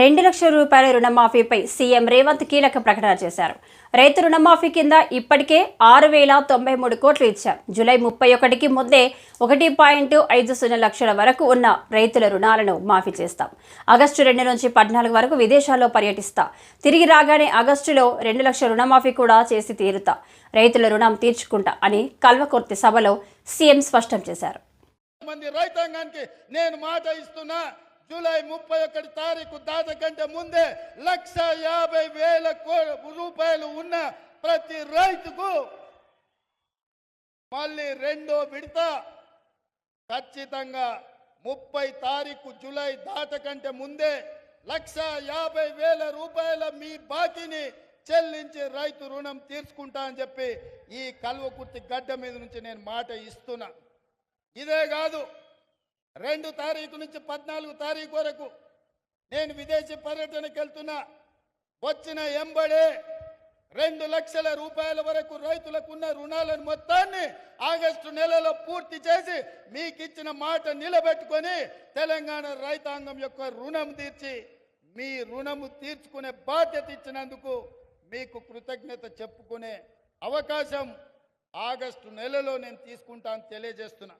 రెండు లక్షల రూపాయల రుణమాఫీపై సీఎం రేవంత్ కీలక ప్రకటన చేశారు. రైతు రుణమాఫీ కింద ఇప్పటికే ఆరు వేల తొంభై మూడు కోట్లు ఇచ్చారు. జూలై ముప్పై ఒకటికి ముందే ఒకటి పాయింట్ ఐదు సున్నా లక్షల వరకు ఉన్న రైతుల రుణాలను మాఫీ చేస్తాం. ఆగస్టు రెండు నుంచి పద్నాలుగు వరకు విదేశాల్లో పర్యటిస్తా. తిరిగి రాగానే ఆగస్టులో రెండు లక్షల రుణమాఫీ కూడా చేసి తీరుతా. రైతుల రుణం తీర్చుకుంటా అని కల్వకుర్తి సభలో సీఎం స్పష్టం చేశారు. మంది రైతాంగానికి నేను మాట ఇస్తున్నా జూలై ముప్పై ఒకటి తారీఖు దాట కంటే ముందే లక్ష యాభై వేల కో- రూపాయలు ఉన్న ప్రతి రైతుకు మళ్ళీ రెండో విడత. ఖచ్చితంగా ముప్పై తారీఖు జూలై దాట కంటే ముందే లక్ష యాభై వేల రూపాయల మీ బాకీని చెల్లించి రైతు రుణం తీర్చుకుంటా అని చెప్పి ఈ కల్వకుర్తి గడ్డ మీద నుంచి నేను మాట ఇస్తున్నా. ఇదే కాదు రెండు తారీఖు నుంచి పద్నాలుగు తారీఖు వరకు నేను విదేశీ పర్యటనకు వెళ్తున్నా. వచ్చిన ఎంబడే రెండు లక్షల రూపాయల వరకు రైతులకు ఉన్న రుణాలను మొత్తాన్ని ఆగస్టు నెలలో పూర్తి చేసి మీకు ఇచ్చిన మాట నిలబెట్టుకొని తెలంగాణ రైతాంగం యొక్క రుణం తీర్చి మీ రుణము తీర్చుకునే బాధ్యత ఇచ్చినందుకు మీకు కృతజ్ఞత చెప్పుకునే అవకాశం ఆగస్టు నెలలో నేను తీసుకుంటాను తెలియజేస్తున్నా.